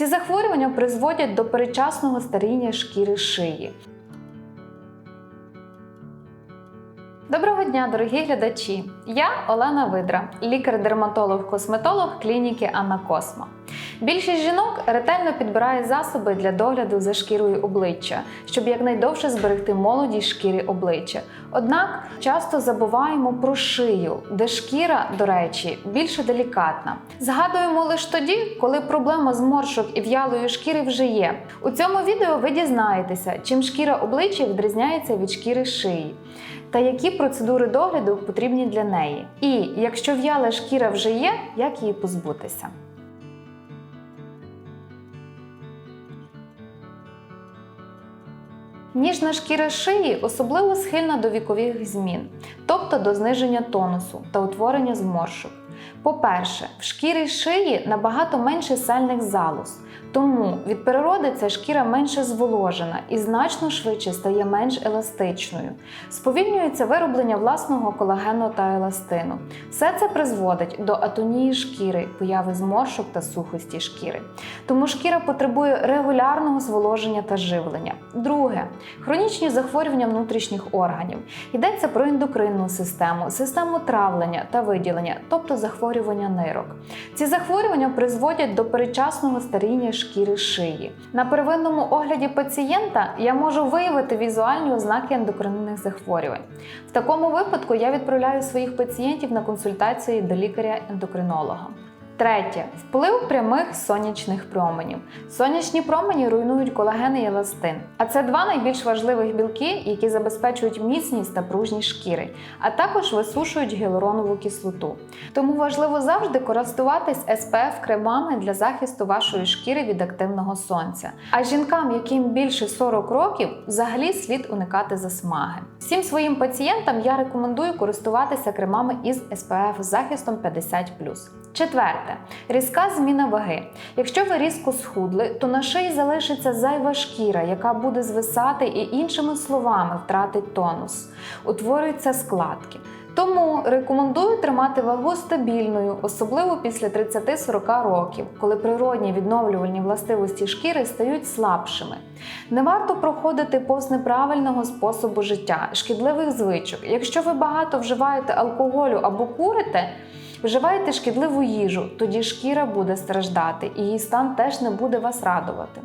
Ці захворювання призводять до передчасного старіння шкіри шиї. Доброго дня, дорогі глядачі! Я Олена Видра, лікар-дерматолог-косметолог клініки Анна Космо. Більшість жінок ретельно підбирає засоби для догляду за шкірою обличчя, щоб якнайдовше зберегти молодість шкіри обличчя. Однак часто забуваємо про шию, де шкіра, до речі, більше делікатна. Згадуємо лише тоді, коли проблема зморшок і в'ялої шкіри вже є. У цьому відео ви дізнаєтеся, чим шкіра обличчя відрізняється від шкіри шиї. Та які процедури догляду потрібні для неї. І якщо в'яла шкіра вже є, як її позбутися. Ніжна шкіра шиї особливо схильна до вікових змін, тобто до зниження тонусу та утворення зморшок. По-перше, в шкірі шиї набагато менше сальних залоз, тому від природи ця шкіра менше зволожена і значно швидше стає менш еластичною. Сповільнюється вироблення власного колагену та еластину. Все це призводить до атонії шкіри, появи зморшок та сухості шкіри. Тому шкіра потребує регулярного зволоження та живлення. Друге хронічні захворювання внутрішніх органів. Йдеться про ендокринну систему, систему травлення та виділення, тобто захворювання нирок. Ці захворювання призводять до передчасного старіння шкіри шиї. На первинному огляді пацієнта я можу виявити візуальні ознаки ендокринних захворювань. В такому випадку я відправляю своїх пацієнтів на консультації до лікаря-ендокринолога. Третє вплив прямих сонячних променів. Сонячні промені руйнують колаген і еластин. А це два найбільш важливих білки, які забезпечують міцність та пружність шкіри, а також висушують гіалуронову кислоту. Тому важливо завжди користуватись SPF кремами для захисту вашої шкіри від активного сонця. А жінкам, яким більше 40 років, взагалі слід уникати засмаги. Всім своїм пацієнтам я рекомендую користуватися кремами із SPF захистом 50+. Четверте різка зміна ваги. Якщо ви різко схудли, то на шиї залишиться зайва шкіра, яка буде звисати і іншими словами втратить тонус. Утворюються складки. Тому рекомендую тримати вагу стабільною, особливо після 30-40 років, коли природні відновлювальні властивості шкіри стають слабшими. Не варто проходити повз неправильного способу життя, шкідливих звичок. Якщо ви багато вживаєте алкоголю або курите, Вживайте шкідливу їжу, тоді шкіра буде страждати і її стан теж не буде вас радувати.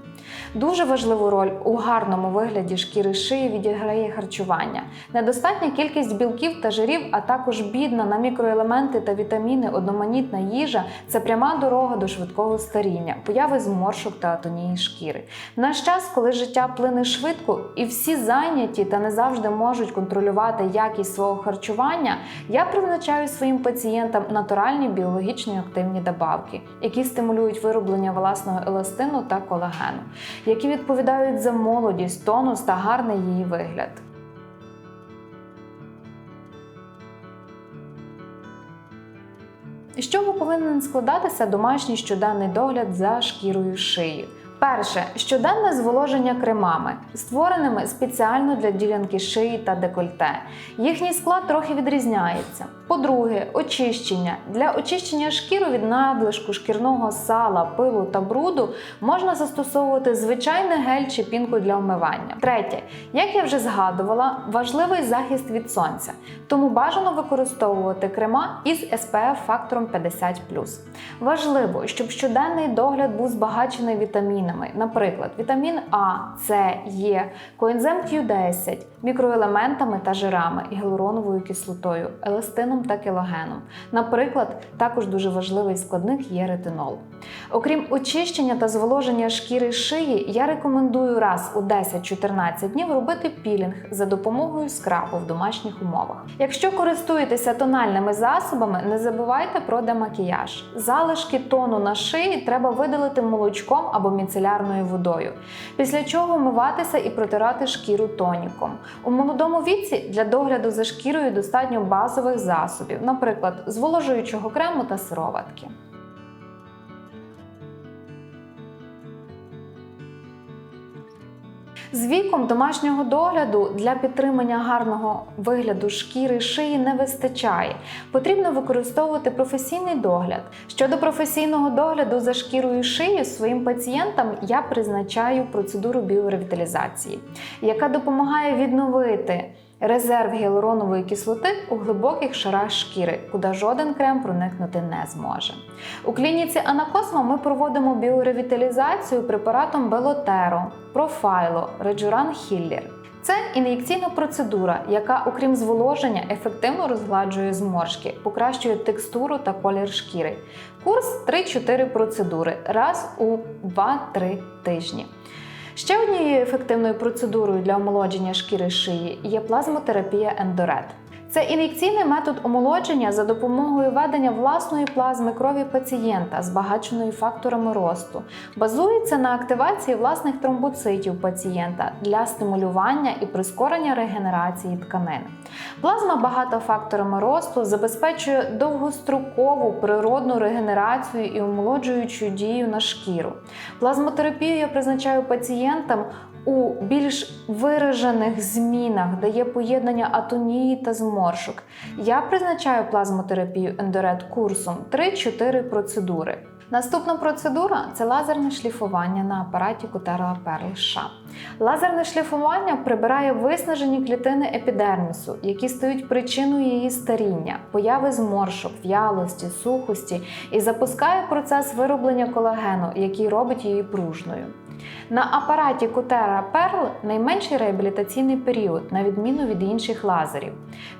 Дуже важливу роль у гарному вигляді шкіри шиї відіграє харчування. Недостатня кількість білків та жирів, а також бідна на мікроелементи та вітаміни, одноманітна їжа це пряма дорога до швидкого старіння, появи зморшок та атонії шкіри. В наш час, коли життя плине швидко і всі зайняті та не завжди можуть контролювати якість свого харчування, я призначаю своїм пацієнтам натуральні біологічно активні добавки, які стимулюють вироблення власного еластину та колагену, які відповідають за молодість, тонус та гарний її вигляд. З чого повинен складатися домашній щоденний догляд за шкірою шиї? Перше щоденне зволоження кремами, створеними спеціально для ділянки шиї та декольте. Їхній склад трохи відрізняється. По-друге, очищення. Для очищення шкіри від надлишку шкірного сала, пилу та бруду можна застосовувати звичайний гель чи пінку для вмивання. Третє, як я вже згадувала, важливий захист від сонця, тому бажано використовувати крема із SPF фактором 50. Важливо, щоб щоденний догляд був збагачений вітамінами, наприклад, вітамін А, С, Е, коензем Q10, мікроелементами та жирами, гіалуроновою кислотою, еластином та келогеном. Наприклад, також дуже важливий складник є ретинол. Окрім очищення та зволоження шкіри шиї, я рекомендую раз у 10-14 днів робити пілінг за допомогою скрабу в домашніх умовах. Якщо користуєтеся тональними засобами, не забувайте про демакіяж. Залишки тону на шиї треба видалити молочком або міцелярною водою, після чого миватися і протирати шкіру тоніком. У молодому віці для догляду за шкірою достатньо базових засобів, наприклад, зволожуючого крему та сироватки. З віком домашнього догляду для підтримання гарного вигляду шкіри шиї не вистачає. Потрібно використовувати професійний догляд. Щодо професійного догляду за шкірою шиї своїм пацієнтам я призначаю процедуру біоревіталізації, яка допомагає відновити. Резерв гіалуронової кислоти у глибоких шарах шкіри, куди жоден крем проникнути не зможе. У клініці Анакосмо ми проводимо біоревіталізацію препаратом Белотеро, Профайло, Реджуран Хіллер. Це ін'єкційна процедура, яка, окрім зволоження, ефективно розгладжує зморшки, покращує текстуру та колір шкіри. Курс 3-4 процедури раз у 2-3 тижні. Ще однією ефективною процедурою для омолодження шкіри шиї є плазмотерапія ендорет. Це ін'єкційний метод омолодження за допомогою ведення власної плазми крові пацієнта, збагаченої факторами росту, базується на активації власних тромбоцитів пацієнта для стимулювання і прискорення регенерації тканин. Плазма багата факторами росту забезпечує довгострокову природну регенерацію і омолоджуючу дію на шкіру. Плазмотерапію я призначаю пацієнтам у більш виражених змінах, де є поєднання атонії та зморшок. Я призначаю плазмотерапію ендорет курсом 3-4 процедури. Наступна процедура це лазерне шліфування на апараті Кутера Перл США. Лазерне шліфування прибирає виснажені клітини епідермісу, які стають причиною її старіння, появи зморшок, в'ялості, сухості і запускає процес вироблення колагену, який робить її пружною. На апараті Кутера Перл найменший реабілітаційний період, на відміну від інших лазерів.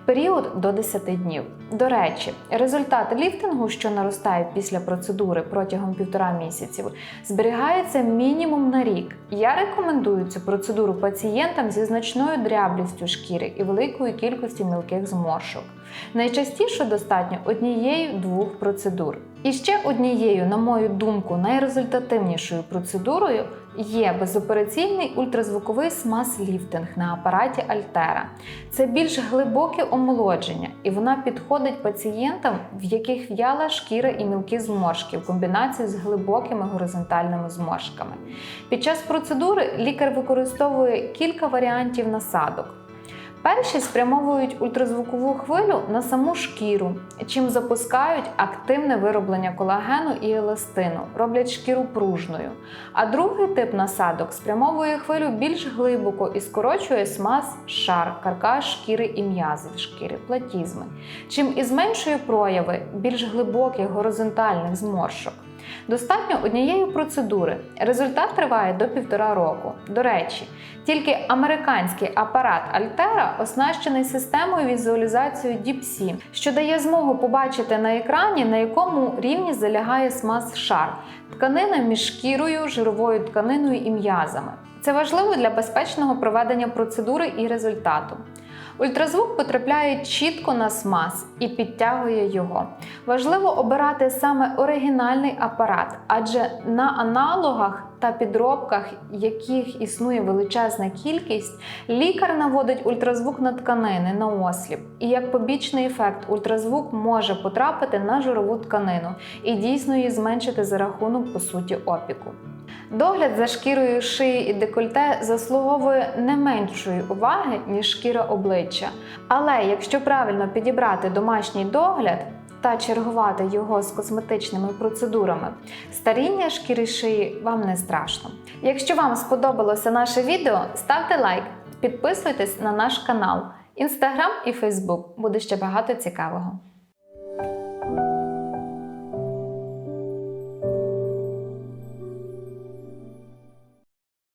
Період до 10 днів. До речі, результат ліфтингу, що наростає після процедури протягом півтора місяців, зберігається мінімум на рік. Я рекомендую цю процедуру пацієнтам зі значною дряблістю шкіри і великою кількістю мілких зморшок. Найчастіше достатньо однієї-двох процедур. І ще однією, на мою думку, найрезультативнішою процедурою є безопераційний ультразвуковий смаз-ліфтинг на апараті Альтера. Це більш глибоке омолодження, і вона підходить пацієнтам, в яких в'яла шкіра і мілкі зморшки в комбінації з глибокими горизонтальними зморшками. Під час процедури лікар використовує кілька варіантів насадок. Перші спрямовують ультразвукову хвилю на саму шкіру, чим запускають активне вироблення колагену і еластину, роблять шкіру пружною. А другий тип насадок спрямовує хвилю більш глибоко і скорочує смаз шар, каркас шкіри і м'язів шкіри, платізми, чим і зменшує прояви більш глибоких горизонтальних зморшок. Достатньо однієї процедури. Результат триває до півтора року. До речі, тільки американський апарат Альтера оснащений системою візуалізації DeepSea, що дає змогу побачити на екрані, на якому рівні залягає смаз шар, тканина між шкірою, жировою тканиною і м'язами. Це важливо для безпечного проведення процедури і результату. Ультразвук потрапляє чітко на смаз і підтягує його. Важливо обирати саме оригінальний апарат, адже на аналогах та підробках, яких існує величезна кількість, лікар наводить ультразвук на тканини на осліп. І як побічний ефект, ультразвук може потрапити на жирову тканину і дійсно її зменшити за рахунок по суті опіку. Догляд за шкірою шиї і декольте заслуговує не меншої уваги, ніж шкіра обличчя. Але якщо правильно підібрати домашній догляд та чергувати його з косметичними процедурами, старіння шкіри шиї вам не страшно. Якщо вам сподобалося наше відео, ставте лайк, підписуйтесь на наш канал, інстаграм і фейсбук. Буде ще багато цікавого.